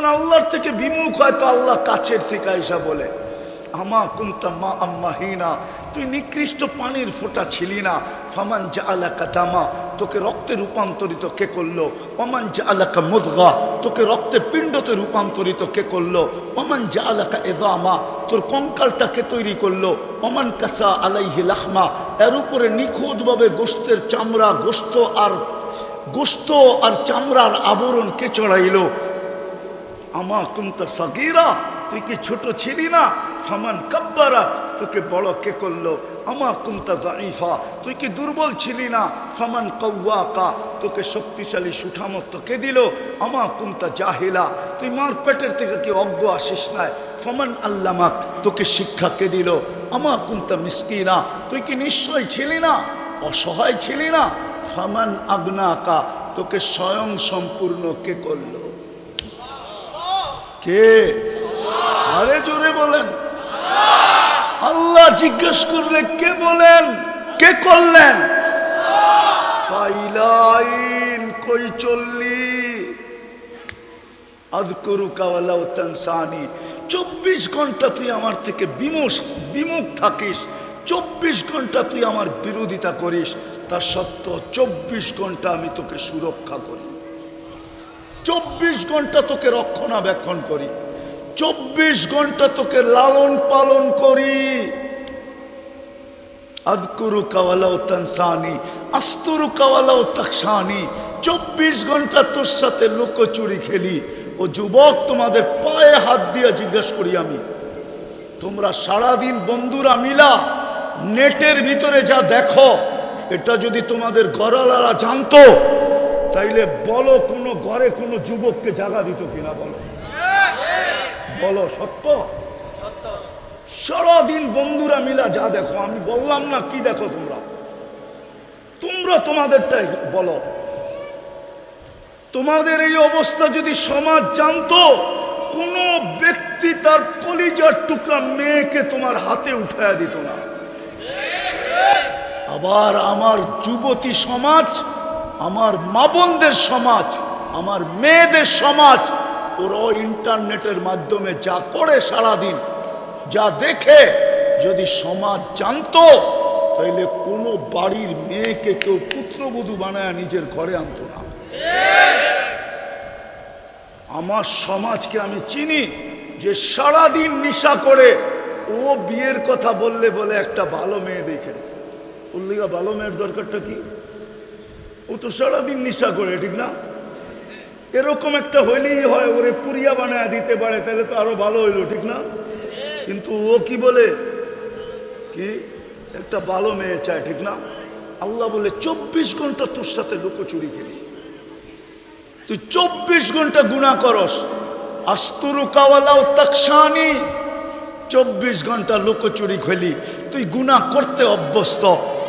যখন আল্লাহর থেকে বিমুখ হয়, তো আল্লাহ কাছের থেকে আইসা বলে, আমা কুন্তা মা আম্মাহিনা তুই নিকৃষ্ট পানির ফোঁটা ছিলি না। ফমান জা আলাকা দামা, তোকে রক্তে রূপান্তরিত কে করল? অমান জা আলাকা মুদগা, তোকে রক্তে পিণ্ডতে রূপান্তরিত কে করল? অমান জা আলাকা এদামা, তোর কঙ্কালটাকে তৈরি করল? অমান কাসা আলাইহি লাহমা, এর উপরে নিখুঁতভাবে গোস্তের চামড়া গোস্ত আর গোস্ত আর চামড়ার আবরণ কে চড়াইলো? আমা কুন্তা সগিরা, তুই কি ছোট ছিলি না? সমান কাব্বারা, তোকে বড় কে করল? আমা কুন্তা জাইফা তুই কি দুর্বল ছিলি না? ফামান কৌয়াকা তোকে শক্তিশালী সুঠামত্ব কে দিল? আমা কুন্তা জাহিলা, তুই মার পেটের থেকে কি অজ্ঞ আসিস নাই? ফমান আল্লামাক, তোকে শিক্ষা কে দিল? আমা কুন্তা মিসকিনা, তুই কি নিশ্চয় ছিলি না? অসহায় ছিলি না? ফামান আগ্নাকা, তোকে স্বয়ং সম্পূর্ণ কে করল? কে? আরে জোরে বলেন। আল্লাহ জিজ্ঞেস করলে কে বলেন? কে করলেন? কই চললি? চব্বিশ ঘণ্টা তুই আমার থেকে বিমুখ থাকিস। চব্বিশ ঘণ্টা তুই আমার বিরোধিতা করিস। তা সত্ত্বেও চব্বিশ ঘণ্টা আমি তোকে সুরক্ষা করি। চব্বিশ ঘণ্টা তোকে রক্ষণাবেক্ষণ করি। চব্বিশ ঘণ্টা তোকে লালন পালন করি। আদকুরু চব্বিশ ঘণ্টা তোর সাথে লুকোচুরি খেলি। ও যুবক, তোমাদের পায়ে হাত দিয়ে জিজ্ঞেস করি আমি। তোমরা সারাদিন বন্ধুরা মিলা নেটের ভিতরে যা দেখো, এটা যদি তোমাদের ঘরওয়ালারা জানতো তাইলে বলো কোনো ঘরে কোনো যুবককে জাগা দিত কিনা বলো। বলো সত্য? সারাদিন বন্ধুরা মিলা যা দেখো আমি বললাম না কি দেখো তোমরা? তোমরা তোমাদেরটাই বলো। তোমাদের এই অবস্থা যদি সমাজ জানতো কোন ব্যক্তি তার কলিজার টুকরা মেয়েকে তোমার হাতে উঠায়া দিত না। আবার আমার যুবতী সমাজ আমার মা বোনদের সমাজ, আমার মেয়েদের সমাজ, ওরাও ইন্টারনেটের মাধ্যমে যা করে সারাদিন, যা দেখে, যদি সমাজ জানতো, তাইলে কোনো বাড়ির মেয়েকে কেউ পুত্রবধূ বানায় নিজের ঘরে আনতো না। আমার সমাজকে আমি চিনি, যে সারাদিন নিশা করে, ও বিয়ের কথা বললে বলে একটা ভালো মেয়ে দেখে উল্লিগা ভালো মেয়ের দরকারটা কি? ও তো সারাদিন নিশা করে, ঠিক না? এরকম একটা হইলেই হয়, ওরে পুরিয়া বানায় দিতে পারে, তাহলে তো আরও ভালো হইল, ঠিক না? কিন্তু ও কি বলে? কি? একটা ভালো মেয়ে চায়, ঠিক না? আল্লাহ বলে, চব্বিশ ঘণ্টা তোর সাথে লুকোচুরি খেলি তুই চব্বিশ ঘণ্টা গুণা করস। আস্তরু কাওয়ালাও তাকসানি চব্বিশ ঘণ্টা লুকোচুরি খেলি তুই গুণা করতে অভ্যস্ত,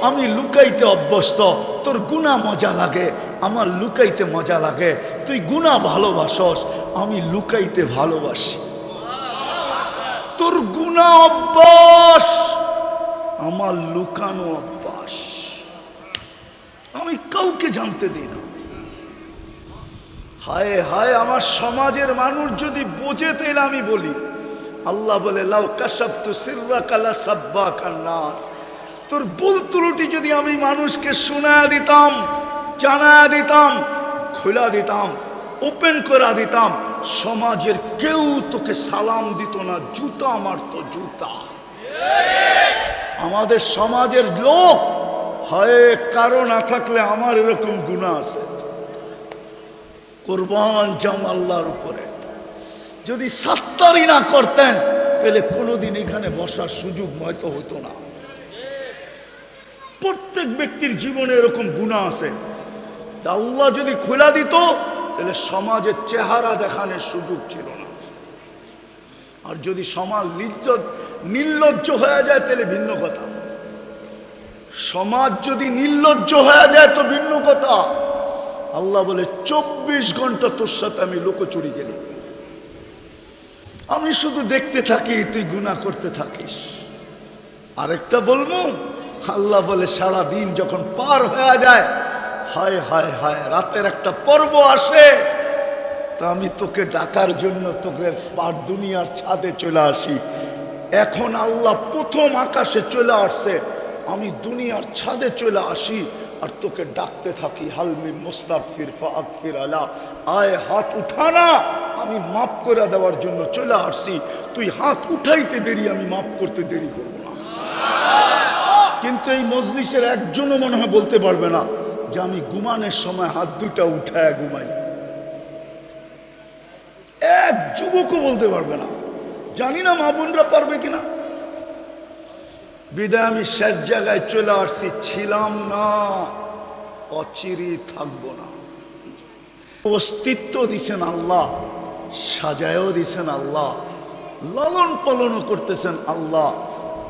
আমি লুকাইতে অভ্যস্ত। তোর গুণা মজা লাগে, আমার লুকাইতে মজা লাগে। তুই গুণা ভালোবাসস, আমি লুকাইতে ভালোবাসি। তোর গুণা অভ্যাস, আমার লুকানো অভ্যাস। আমি কাউকে জানতে দিই না। হায় হায়, আমার সমাজের মানুষ যদি বোঝে, তাইলে আমি বলি, আল্লাহ বলে, লাউ কাসাব তো সিররা কালা সাব্বা কান্নাস তোর ভুল ত্রুটি যদি আমি মানুষকে শোনা দিতাম, জানা দিতাম, খোলা দিতাম, ওপেন করে দিতাম, সমাজের কেউ তোকে সালাম দিত না, জুতা মারতো জুতা। আমাদের সমাজের লোক হয় কারও না থাকলে আমার এরকম গুণা আছে। কোরবান জাম আল্লাহর উপরে। যদি সাত্তারি না করতেন, তাহলে কোনোদিন এখানে বসার সুযোগ হয়তো হতো না। প্রত্যেক ব্যক্তির জীবনে এরকম গুণা আছে। তা আল্লাহ যদি খোলা দিত, তাহলে সমাজের চেহারা দেখানোর সুযোগ ছিল না। আর যদি সমাজ নির্লজ্জ হয়ে যায়, তাহলে ভিন্ন কথা। সমাজ যদি নির্লজ্জ হয়ে যায়, তো ভিন্ন কথা। আল্লাহ বলে, চব্বিশ ঘণ্টা তোর সাথে আমি লুকোচুরি গেলি। আমি শুধু দেখতে থাকি, তুই গুণা করতে থাকিস। আরেকটা বলব আল্লাহ বলে, সারা দিন যখন পার হয়ে যায়, হায় হায় হায়, রাতের একটা পর্ব আসে। তা আমি তোকে ডাকার জন্য তোকে পার দুনিয়ার ছাদে চলে আসি। এখন আল্লাহ প্রথম আকাশে চলে আসছে, আমি দুনিয়ার ছাদে চলে আসি আর তোকে ডাকতে থাকি। হালমি মুস্তাকফির ফাকফির আলা। আয়, হাত উঠানা আমি মাফ করে দেওয়ার জন্য চলে আসছি। তুই হাত উঠাইতে দেরি, আমি মাফ করতে দেরি করব। না কিন্তু এই মজলিসের একজনও মনে হয় বলতে পারবে না যে আমি ঘুমানোর সময় হাত দুটা উঠায় ঘুমাই। এক যুবকও বলতে পারবে না। জানি না মা বোনরা পারবে কিনা। বিদায় আমি শেষ জায়গায় চলে আসছি। ছিলাম না অচিরি থাকব না। অস্তিত্ব দিছেন আল্লাহ, সাজায়ও দিছেন আল্লাহ লালন পালনও করতেছেন আল্লাহ।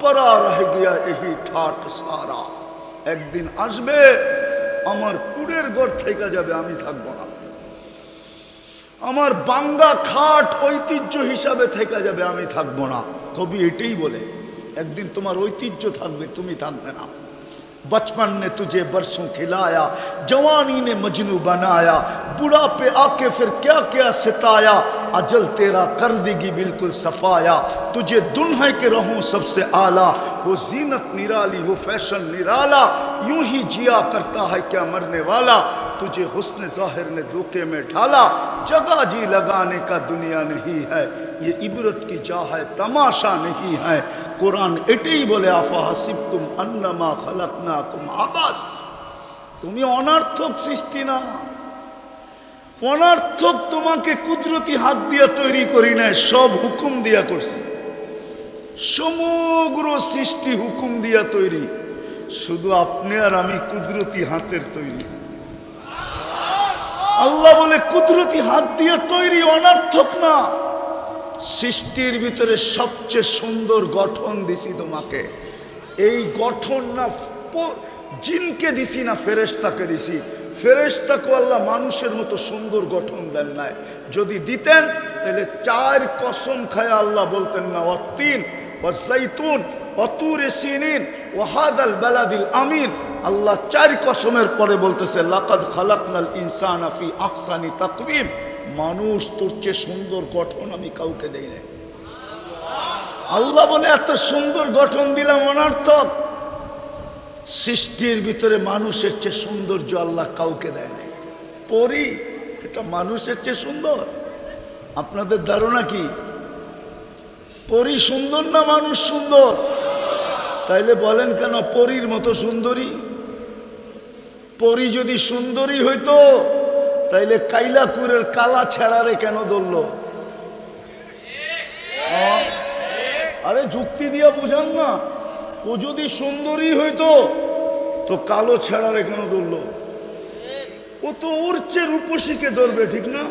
পরা রহ গিয়া এই ঠাট সারা। একদিন আসবে, আমার কুড়ের ঘর থেকে যাবে, আমি থাকব না। আমার বাংলা খাট ঐতিহ্য হিসাবে থেকে যাবে, আমি থাকব না। কবি এটাই বলে, একদিন তোমার ঐতিহ্য থাকবে, তুমি থাকবে না। بچپن نے تجھے برسوں کھلایا، جوانی نے مجنو بنایا برا پہ آ کے پھر کیا کیا ستایا، اجل تیرا کر دے گی بالکل صفایا، تجھے دنہے کے رہوں سب سے اعلیٰ وہ زینت نرالی، وہ فیشن نرالا، یوں ہی جیا کرتا ہے کیا مرنے والا؟ تجھے حسن ظاہر نے دھوکے میں ڈھالا، جگہ جی لگانے کا دنیا نہیں ہے، یہ عبرت کی جا ہے، تماشا نہیں ہے۔ قرآن اٹی بولے، آفا حسب تم انما خلقنا تم آباس تم تمہیں انارتھک سشتی نہ অনার্থক তোমাকে কুদরতি হাত দিয়া তৈরি করি کرینے সব حکم دیا کرسی۔ সমগ্র সৃষ্টি হুকুম দিয়া তৈরি। শুধু আপনি আর আমি কুদরতি হাতের তৈরি। আল্লাহ বলে, কুদরতি হাত দিয়ে তৈরি অনার্থক না। সৃষ্টির ভিতরে সবচেয়ে সুন্দর গঠন দিছি তোমাকে। এই গঠন না জিনকে দিছি না, ফেরেশতাকে দিছি। ফেরেশতাকে আল্লাহ মানুষের মতো সুন্দর গঠন দেন নাই। যদি দিতেন, তাহলে চার কসম খায় আল্লাহ বলতেন না, অতিন ওয়াজাইতুন অতুর সিনিন ওয়াহাদাল বালাদিল আমিন। আল্লাহ চার কসমের পরে বলতেছে, লাকাদ খালাকনাল ইনসানা ফি আহসানি তাকওয়িম। মানুষ তোর চেয়ে সুন্দর গঠন আমি কাউকে দেই নাই। আল্লাহ বলে, এত সুন্দর গঠন দিলাম অনার্থক। সৃষ্টির ভিতরে মানুষের চেয়ে সৌন্দর্য আল্লাহ কাউকে দেয় নাই। পরি, এটা মানুষের চেয়ে সুন্দর। আপনাদের ধারণা কি? পরি সুন্দর না মানুষ সুন্দর? তাইলে বলেন কেন পরীর মতো সুন্দরী? পরি যদি সুন্দরী হইতো, তাইলে কাইলাকুরের কালা ছেড়ারে কেন ধরল? আরে যুক্তি দিয়া বুঝান না। ও যদি সুন্দরী হইতো, তো কালো ছেড়ারে কেন ধরল? ও তো ওর চেয়ে রূপসীকে ধরবে, ঠিক না?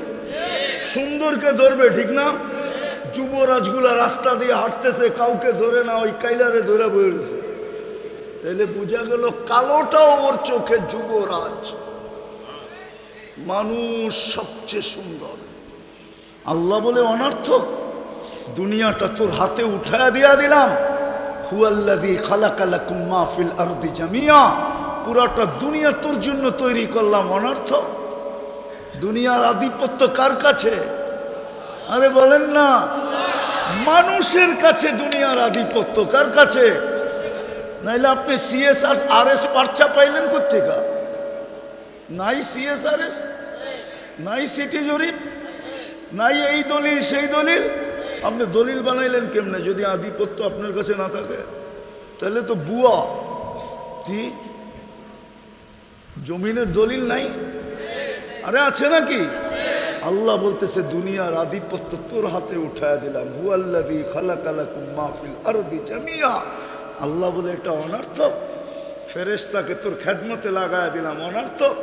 সুন্দরকে ধরবে, ঠিক না? যুবরাজগুলা রাস্তা দিয়ে হাঁটতেছে, কাউকে ধরে না, ওই কাইলারে ধরে বইছে তাইলে বোঝা গেল কালোটাও ওর চোখে যুবরাজ। মানুষ সবচেয়ে সুন্দর। আল্লাহ বলে, অনার্থক, দুনিয়াটা তোর হাতে উঠায়া দিয়া দিলাম। জামিয়া। দুনিয়া তোর জন্য তৈরি করলাম দুনিয়ার আধিপত্য কার কাছে? আরে বলেন না মানুষের কাছে দুনিয়ার আধিপত্য, কার কাছে? নাইলে আপনি সিএস আর আর এস পার্চা পাইলেন কোথেকা নাই সিএস আর এস নাই সিটি জরিপ? নাই এই দলিল, সেই দলিল? আপনি দলিল বানাইলেন কেমনে? যদি আধিপত্য আপনার কাছে না থাকে, তাহলে তো বুয়া। কি? জমিনের দলিল নাই? আরে আছে নাকি? আল্লাহ বলতেছে, দুনিয়ার আধিপত্য তোর হাতে উঠায় দিলাম। হুয়াল্লাযী খালাকালাকুম মা ফিল আরদি জামিয়া আল্লাহ বলে, এটা অনর্থক। ফেরেশতাকে তোর খেদমতে লাগায় দিলাম, অনর্থক।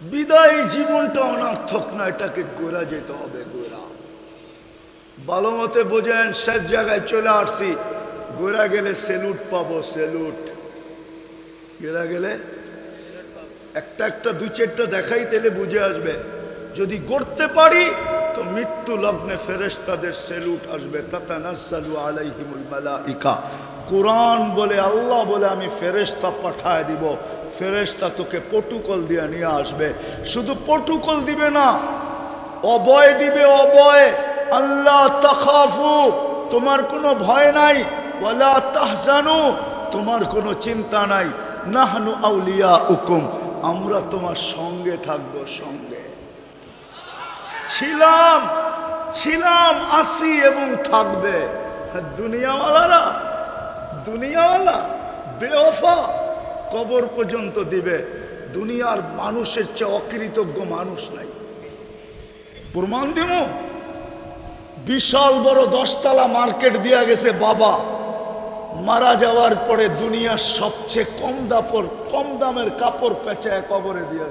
বিদায় জীবনটা অনার্থক না, এটাকে গোরা যেতে হবে গোরা ভালো মতে বোঝেন, শেষ জায়গায় চলে আসছি। গোরা গেলে সেলুট পাবো, সেলুট। গেলে একটা একটা দুই চারটা দেখাই তেলে বুঝে আসবে। যদি গড়তে পারি, তো মৃত্যু লগ্নে ফেরেশতাদের সেলুট আসবে। কোরআন বলে, আল্লাহ বলে, আমি ফেরেশতা পাঠায় দিব। ফেরেশতা তোকে পটুকল দিয়ে নিয়ে আসবে। শুধু পটুকল দিবে না, অবয় দিবে, অবয়। আল্লাহ তাখাফু, তোমার কোনো ভয় নাই। ওয়ালা তাহজানু, তোমার কোনো চিন্তা নাই। নাহনু আউলিয়া উকুম আমরা তোমার সঙ্গে থাকব, সঙ্গে। ছিলাম ছিলাম আসি এবং থাকবে। দুনিয়াওয়ালারা, দুনিয়াওয়ালা, বেওফা, কবর পর্যন্ত দিবে। দুনিয়ার মানুষের চেয়ে অকৃতজ্ঞ মানুষ নাই। প্রমাণ দিব? বিশাল বড় দশতলা মার্কেট দিয়া গেছে বাবা। মারা যাওয়ার পরে দুনিয়ার সবচেয়ে কম দাপর, কম দামের কাপড় পেঁচায় কবরে দিয়া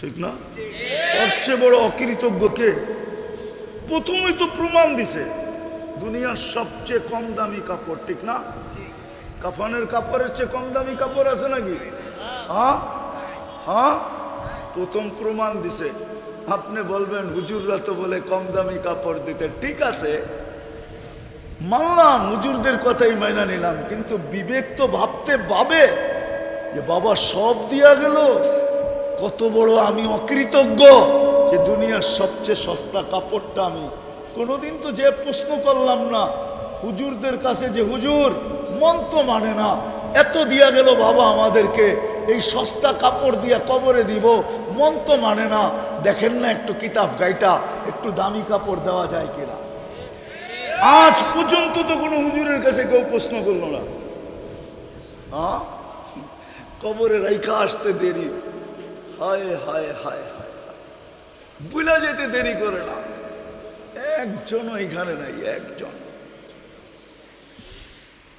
ঠিক না? সবচেয়ে বড় অকৃতজ্ঞ কে? প্রথমেই তো প্রমাণ দিছে, দুনিয়ার সবচেয়ে কম দামি কাপড়, ঠিক না? কাফনের কাপড়ের চেয়ে কম দামি কাপড় আছে নাকি? হ্যাঁ? হ্যাঁ? প্রথম প্রমাণ দিছে। আপনি বলবেন, হুজুররা তো বলে কম দামি কাপড় দিতে। ঠিক আছে মানলাম হুজুরদের কথাই মাইনা নিলাম, কিন্তু বিবেক তো ভাবতে পাবে যে বাবা সব দিয়া গেল, কত বড় আমি অকৃতজ্ঞ যে দুনিয়ার সবচেয়ে সস্তা কাপড়টা আমি। কোনোদিন তো যে প্রশ্ন করলাম না, হুজুরদের কাছে যে হুজুর, মন তো মানে না, এত দিয়া গেল বাবা আমাদেরকে, এই সস্তা কাপড় দিয়া কবরে দিব, মন তো মানে না। দেখেন না একটু কিতাব গাইটা, একটু দামি কাপড় দেওয়া যায় কিনা। আজ পর্যন্ত তো কোনো হুজুরের কাছে কেউ প্রশ্ন করল না। কবরে রাইখা আসতে দেরি। হায় হায় হায় হায় বুলা যেতে দেরি করে না। একজনও এখানে নাই, একজন।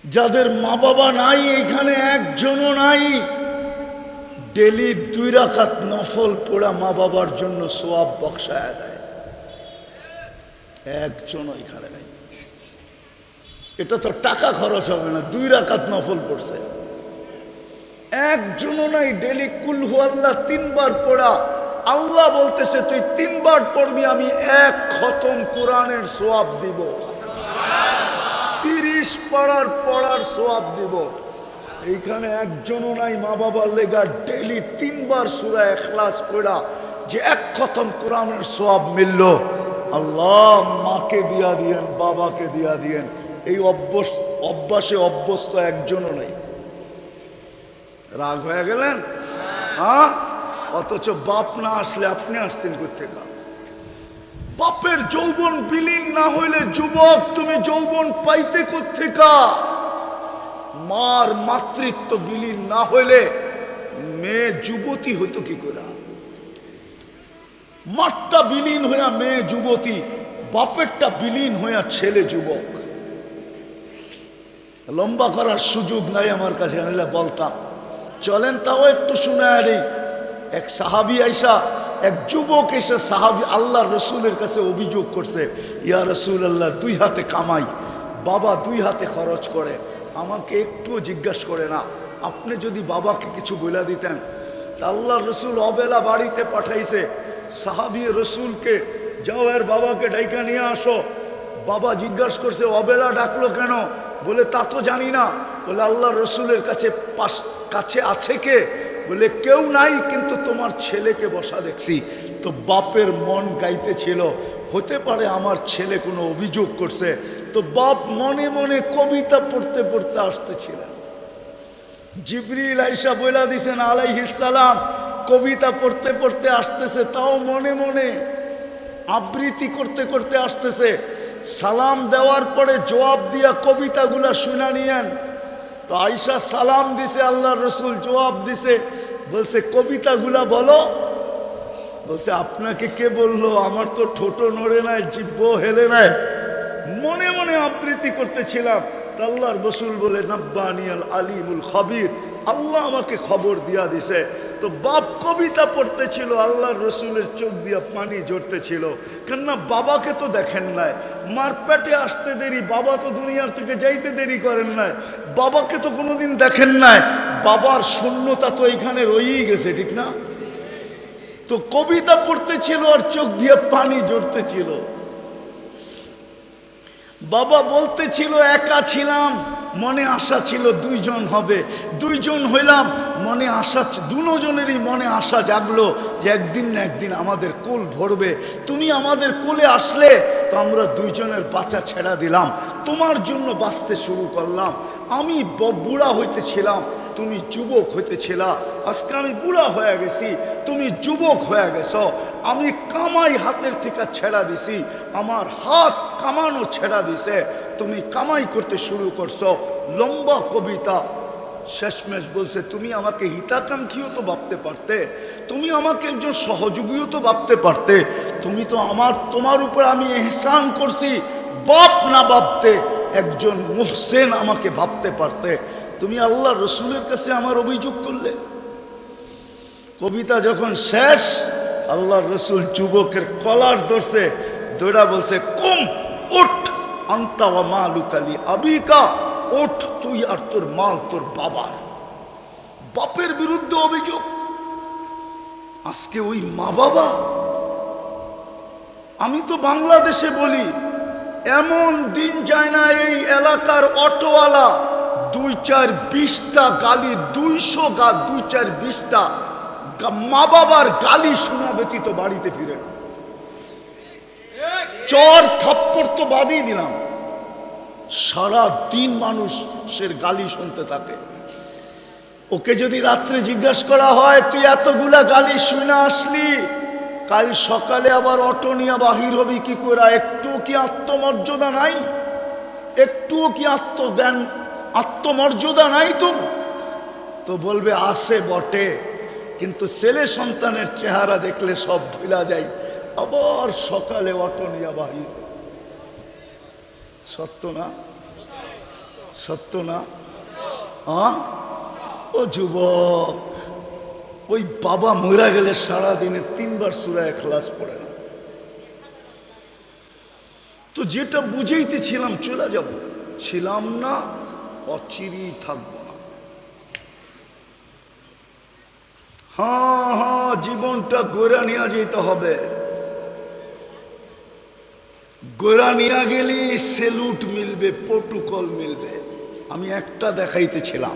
যাদের মা বাবা নাই, এখানে একজনও নাই। ডেলি দুই রাখাত নফল পোড়া মা বাবার জন্য সোয়াব বক্সায় দেয়। একজনও এখানে নাই। এটা তো টাকা খরচ হবে না, দুই রাকাত নফল পড়ছে। একজনও নাই ডেলি কুলহু আল্লাহ তিনবার পড়া, আল্লাহ বলতেছে, তুই তিনবার পড়বি, আমি এক খতম কোরআনের সোয়াব দিব। তিরিশ পাড়ার পড়ার সোয়াব দিব। এইখানে একজনও নাই মা বাবার লেগা ডেলি তিনবার সুরা এখলাস পড়া, যে এক খতম কোরআনের সোয়াব মিলল। আল্লাহ মাকে দিয়া দিয়েন, বাবাকে দিয়া দিয়েন। এই অভ্যস অভ্যাসে অভ্যস্ত একজনও নেই। রাগ হয়ে গেলেন? হ্যাঁ? অথচ বাপ না আসলে আপনি আসতেন করতে কোথেকে বাপের যৌবন বিলীন না হইলে যুবক, তুমি যৌবন পাইতে করতে কোথেকা মার মাতৃত্ব বিলীন না হইলে মেয়ে যুবতী হইতো কি করে? মাঠটা বিলীন হইয়া মেয়ে যুবতী, বাপেরটা বিলীন হইয়া ছেলে যুবক। লম্বা করার সুযোগ নাই আমার কাছে বলতাম। চলেন তাও একটু শুনে দিই। এক সাহাবি আইসা, এক যুবক এসে সাহাবি আল্লাহ রসুলের কাছে অভিযোগ করছে, ইয়া রসুল আল্লাহ দুই হাতে কামাই, বাবা দুই হাতে খরচ করে, আমাকে একটুও জিজ্ঞাসা করে না, আপনি যদি বাবাকে কিছু বলে দিতেন। তা আল্লাহ রসুল অবেলা বাড়িতে পাঠাইছে, সাহাবি রসুলকে, যাও এর বাবাকে ডাইকা নিয়ে আসো। বাবা জিজ্ঞাসা করছে, অবেলা ডাকলো কেন? বলে, তা তো জানি না। বলে, আল্লাহ রসুলের কাছে পাশ, কাছে আছে কে? বলে, কেউ নাই, কিন্তু তোমার ছেলেকে বসা দেখছি। তো বাপের মন গাইতেছিল, হতে পারে আমার ছেলে কোনো অভিযোগ করছে। তো বাপ মনে মনে কবিতা পড়তে পড়তে আসতেছিলেন জিবরিল আইসা বইলা দিছেন আলাইহিসালাম কবিতা পড়তে পড়তে আসতেছে, তাও মনে মনে আবৃত্তি করতে করতে আসতেছে। সালাম দেওয়ার পরে জবাব দিয়া কবিতাগুলা শুনা নিয়েন। তো আইসা সালাম দিছে আল্লাহ রসুল জবাব দিছে, বলছে, কবিতাগুলা বলো। বলছে, আপনাকে কে বলল? আমার তো ঠোঁটো নড়ে নাই জিব্ব হেলে নাই। মনে মনে আবৃত্তি করতেছিলাম। আল্লাহর রসুল বলে, নাব্বানিয়াল আলিমুল খবির। আল্লাহ আমাকে খবর দিয়া দিছে। তো বাপ কবিতা পড়তেছিল, আল্লাহর রসুলের চোখ দিয়া পানি ঝরতেছিল। কেননা বাবাকে তো দেখেন নাই। মার পেটে আসতে দেরি, বাবা তো দুনিয়ার থেকে যাইতে দেরি করেন নাই। বাবাকে তো কোনোদিন দেখেন নাই। বাবার শূন্যতা তো এখানে রয়েই গেছে, ঠিক না? তো কবিতা পড়তেছিল আর চোখ দিয়ে পানি ঝরতেছিল। বাবা বলতেছিল, একা ছিলাম। মনে আশা ছিল দুইজন হবে। দুইজন হইলাম, মনে আশা দুজনেরই মনে আশা জাগলো যে একদিন না একদিন আমাদের কোল ভরবে। তুমি আমাদের কোলে আসলে তো আমরা দুইজনের বাচ্চা ছেড়া দিলাম। তোমার জন্য বাঁচতে শুরু করলাম। আমি বুড়া হইতেছিলাম। তুমি যুবক হইতে হইতেছিলা আজকে আমি বুড়া হয়ে গেছি, তুমি যুবক হয়ে গেছ, আমি কামাই হাতের থেকে ছেড়া দিছি, আমার হাত কামানো ছেড়া দিছে, তুমি কামাই করতে শুরু করছ, লম্বা কবিতা, শেষমেশ বলছে, তুমি আমাকে হিতাকাঙ্ক্ষীও তো ভাবতে পারতে, তুমি আমাকে একজন সহযোগীও তো ভাবতে পারতে, তুমি তো আমার, তোমার উপর আমি এহসান করছি, বাপ না ভাবতে, একজন মুহসেন আমাকে ভাবতে পারতে তুমি আল্লাহ রসুলের কাছে আমার অভিযোগ করলে কবিতা যখন শেষ, আল্লাহ রসুল যুবকের কলার ধরছে, দৌড়া বলছে, কুম, উঠ, আন্তা ওয়া মা লুকালি আবিকা ওঠ তুই আর তোর মাল তোর বাবার। বাপের বিরুদ্ধে অভিযোগ। আজকে ওই মা বাবা, আমি তো বাংলাদেশে বলি, এমন দিন যায় না এই এলাকার অটোওয়ালা দুই চার বিশটা গালি, দুইশো গা দুই চার বিশটা মা বাবার গালি শোনা ব্যতীত বাড়িতে ফিরে চর থাপ্পড় তো বাদই দিলাম। সারা দিন মানুষের গালি শুনতে থাকে। ওকে যদি রাত্রে জিজ্ঞাসা করা হয়, তুই এতগুলা গালি শুনে আসলি? কাল সকালে আবার অটো নিয়ে বাহির হবি কি করে? একটু কি আত্মমর্যাদা নাই? একটুও কি আত্মজ্ঞান আত্মমর্যাদা নাই তো? তো বলবে, আসে বটে। কিন্তু ছেলে সন্তানের চেহারা দেখলে সব ভুলা যায়। আবার সকালে অটো নিয়ে বাহির। সত্য না? সত্য না? ও যুবক, ওই বাবা মরা গেলে সারা দিনে তিনবার সুরায় ক্লাস পড়ে না। তো যেটা বুঝেইতেছিলাম, চলে যাব। ছিলাম না অচিরেই থাকব না জীবনটা গোড়া নিয়ে যেতে হবে। গোড়া নিয়ে গেলে সেলুট মিলবে, প্রোটোকল মিলবে। আমি একটা দেখাইতেছিলাম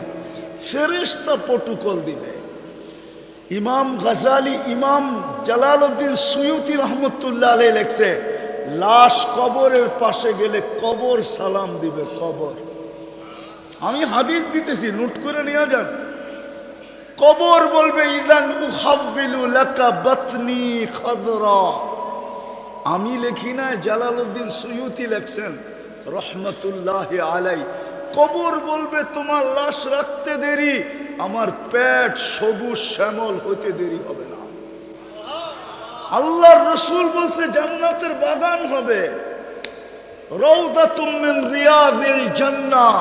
ফেরেস্তা প্রোটোকল দিবে। ইমাম গাজালি, ইমাম জালালউদ্দিন সুয়ুতি রহমতুল্লাহ লেখছে, লাশ কবরের পাশে গেলে কবর সালাম দিবে, কবর। আমি হাদিস দিতেছি, নোট করে নিয়ে যান কবর বলবে, ইদান উহাবিলু লাকা আমি লেখি না, জালালউদ্দিন সুয়ুতি লেখছেন, রহমতুল্লাহ আলাই। কবর বলবে, তোমার লাশ রাখতে দেরি, আমার পেট সবুজ শ্যামল হতে দেরি হবে না। আল্লাহর রসুল বলছে, জান্নাতের বাগান হবে। রৌদা তুমিন রিয়াদিল জান্নাহ।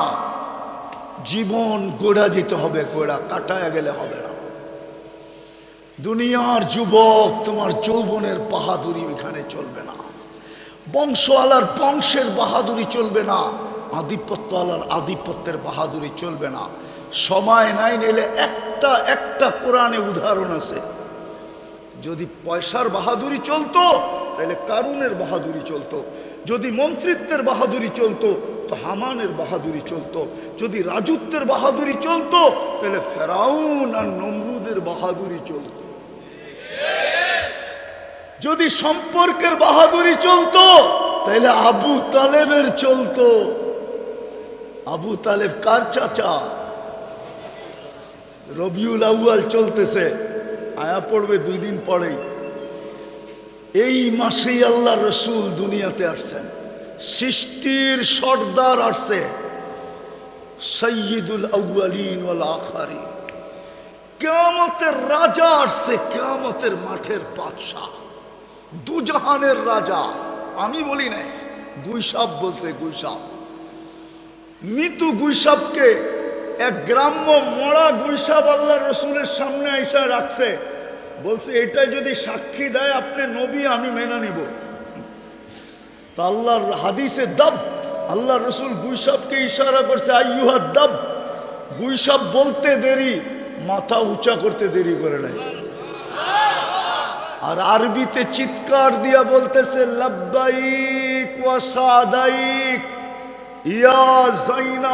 জীবন গোড়া যেতে হবে, গোড়া কাটায় গেলে হবে না। দুনিয়ার যুবক, তোমার যৌবনের বাহাদুরি ওইখানে চলবে না। বংশওয়ালার বংশের বাহাদুরি চলবে না। আধিপত্য আলার আধিপত্যের বাহাদুরি চলবে না। সময় নাই নিলে একটা একটা কোরআনে উদাহরণ আছে। যদি পয়সার বাহাদুরি চলতো, তাহলে কারুনের বাহাদুরি চলতো? যদি মন্ত্রিত্বের বাহাদুরি চলতো, তো হামানের বাহাদুরি চলতো। যদি রাজত্বের বাহাদুরি চলতো, তাহলে ফেরাউন আর নমরুদের বাহাদুরি চলতো। যদি সম্পর্কের বাহাদুরি চলতো, তাহলে আবু তালেবের চলতো। আবু তালেব কার চাচা? রবিউল আউয়াল চলতেছে। আয়া পড়বে দুই দিন পরেই। এই মাসেই আল্লাহ রসুল দুনিয়াতে আসছেন। সৃষ্টির সর্দার আসছে। সৈয়দুল আউয়ালিন ওয়াল আখারি কেয়ামতের রাজা আসছে, কেয়ামতের মাঠের বাদশাহ। দুজাহানের রাজা, আমি বলি নাই গুইসাব বলছে গুইসাব মৃত্যু গুইসাবকে এক গ্রাম্য মরা গুইসাব আল্লাহ রসুলের সামনে আইসা রাখছে। বলছে, এটা যদি সাক্ষী দেয়, আপনি নবী, আমি মেনে নিব। তা আল্লাহর হাদিসে দাব আল্লাহ রসুল গুইসাবকে ইশারা করছে, আইয়ুহা দাব গুইসাব বলতে দেরি, মাথা উঁচা করতে দেরি করে নাই। আর আরবিতে চিৎকার দিয়া বলতেছে, লাব্বাইক ওয়া সাদাইক, ইয়া জাইনা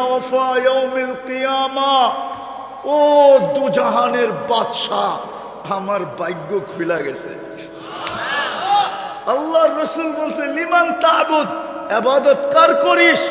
ও দুজাহানের বাদশা আমার ভাগ্য খুলা গেছে। আল্লাহ রসুল বলছে, লিমান তাবুদ আবাদত কার করিস?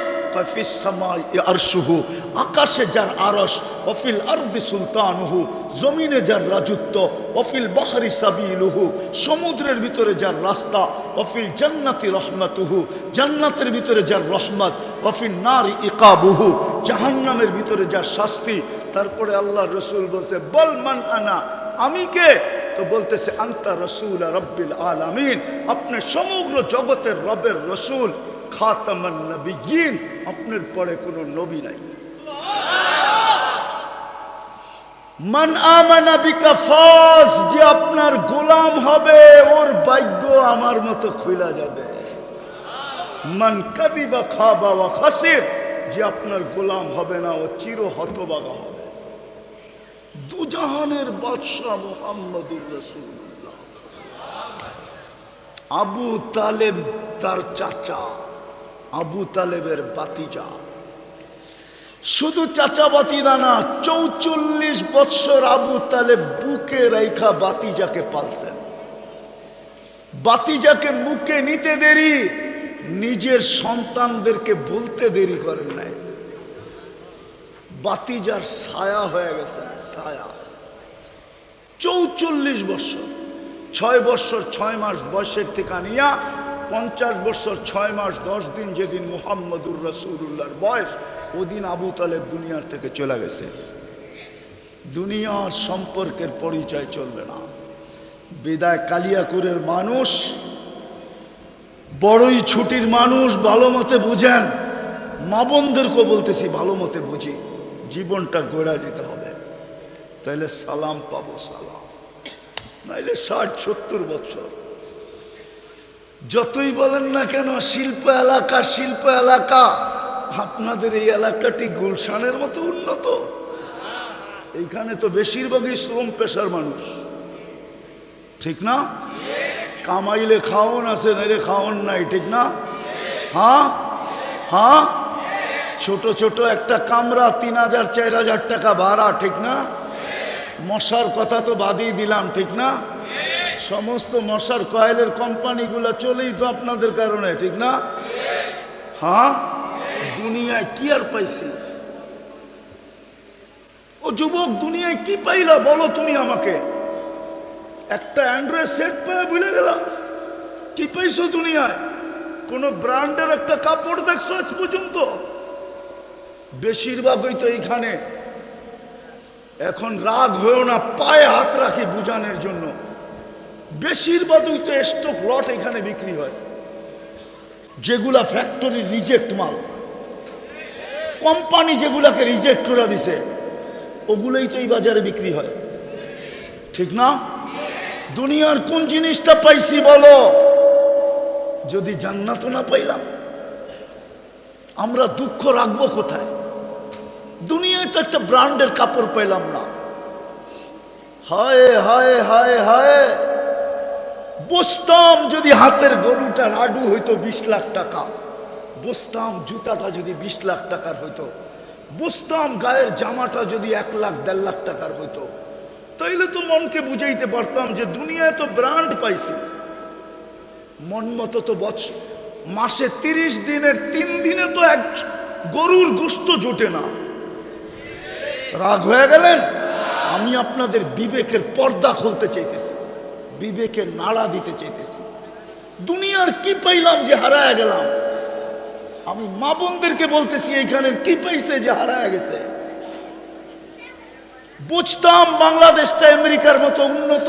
আকাশে যার আরশ অফিল আরদি সুলতানহু, জমিনে যার রাজত্ব অফিল বাহারি সাবিলুহু, সমুদ্রের ভিতরে যার রাস্তা অফিল জান্নাতি রহমাতুহু, জান্নাতের ভিতরে যার রহমত অফিল নারী ইকাবুহু, জাহান্নামের ভিতরে যার শাস্তি। তারপরে আল্লাহ রসুল বলছে, বল মান আনা আমি কে? তো বলতেছে, আন্তা রসুল রব্বিল আলামিন। আপনি সমগ্র জগতের রবের রসুল, খাতামান নবীন আপনার পরে কোনো নবী নাই। মান আমানা বিকা যে আপনার গোলাম হবে, ওর ভাগ্য আমার মতো খুলা যাবে। মান কাদিবা খাবা ওয়া খাসির, যে আপনার গোলাম হবে না, ও চির হতবাগা হবে। দুজাহানের বাদশাহ মোহাম্মদুর রসুল্লাহ আবু তালেব তার চাচা, আবু তালেবের বাতিজা শুধু চাচা বাতিরা না, চৌচল্লিশ বৎসর আবু তালেব বুকে রেখা বাতিজাকে পালছেন। বাতিজাকে মুখে নিতে দেরি, নিজের সন্তানদেরকে বলতে দেরি করেন নাই। বাতিজার ছায়া হয়ে গেছে। ছায়া। চৌচল্লিশ বছর, ছয় বছর, ছয় মাস বয়সের থেকে নিয়া পঞ্চাশ বছর, ছয় মাস, দশ দিন যেদিন মোহাম্মদুর রসুল্লাহর বয়স, ওদিন আবু তালেব দুনিয়ার থেকে চলে গেছে। দুনিয়ার সম্পর্কের পরিচয় চলবে না। বিদায় কালিয়াকুরের মানুষ, বড়ই ছুটির মানুষ, ভালো মতে বুঝেন। মা বোনদেরকেও বলতেছি, ভালো মতে বুঝি। জীবনটা গড়া দিতে হবে। তাইলে সালাম পাবো, সালাম। নাইলে ষাট, সত্তর বছর। যতই বলেন না কেন, শিল্প এলাকা শিল্প এলাকা, আপনাদের এই এলাকাটি গুলশানের মতো উন্নত। এইখানে তো বেশিরভাগই শ্রম পেশার মানুষ। ঠিক না? কামাইলে খাওন আছে, নাইলে খাওন নাই, ঠিক না? হ্যাঁ? হ্যাঁ? ছোট ছোট একটা কামরা তিন হাজার, চার হাজার টাকা ভাড়া, ঠিক না? মশার কথা তো বাদই দিলাম, ঠিক না? সমস্ত মশার কয়েলের কোম্পানিগুলো চলেই তো আপনাদের কারণে, ঠিক না? হ্যাঁ? দুনিয়ায় কি আর পাইছি? ও যুবক, দুনিয়ায় কি পাইলা বলো তুমি আমাকে? একটা অ্যান্ড্রয়েড সেট পেয়ে ভুলে গেলাম। কি পাইছো দুনিয়ায়? কোন ব্র্যান্ডের একটা কাপড় দেখছ আজ পর্যন্ত? বেশিরভাগই তো এইখানে এখন রাগ হয়েও না, পায়ে হাত রাখি বুঝানোর জন্য। বেশিরভাগই তো স্টক লট এখানে বিক্রি হয়। যেগুলা ফ্যাক্টরি রিজেক্ট মাল। কোম্পানি যেগুলাকে রিজেক্ট করে দিছে, ওগুলোই তো এই বাজারে বিক্রি হয়। ঠিক না? দুনিয়ার কোন জিনিসটা পাইছি বলো? যদি জান্নাত না পাইলাম, আমরা দুঃখ রাখব কোথায়? দুনিয়ায় তো একটা ব্র্যান্ডের কাপড় পেলাম না। হায় হায় হায় হায়। বসতাম যদি হাতের গরুটা রাডু হইতো বিশ লাখ টাকা। বসতাম, জুতাটা যদি বিশ লাখ টাকার হইতো। বসতাম, গায়ের জামাটা যদি এক লাখ, দেড় লাখ টাকার হইতো। তাইলে তো মনকে বুঝাইতে পারতাম যে দুনিয়ায় তো ব্র্যান্ড পাইছি। মন মতো তো বছর মাসে তিরিশ দিনের তিন দিনে তো এক গরুর গোস্ত জোটে না। রাগ হয়ে গেলেন? আমি আপনাদের বিবেকের পর্দা খুলতে চাইতেছি বিবেকের নাড়া দিতে চাইতেছি। দুনিয়ার কি পাইলাম যে হারায় গেলাম? আমি মা বোনদেরকে বলতেছি, এইখানের কি পাইছে যে হারায় গেছে? বুঝতাম বাংলাদেশটা আমেরিকার মতো উন্নত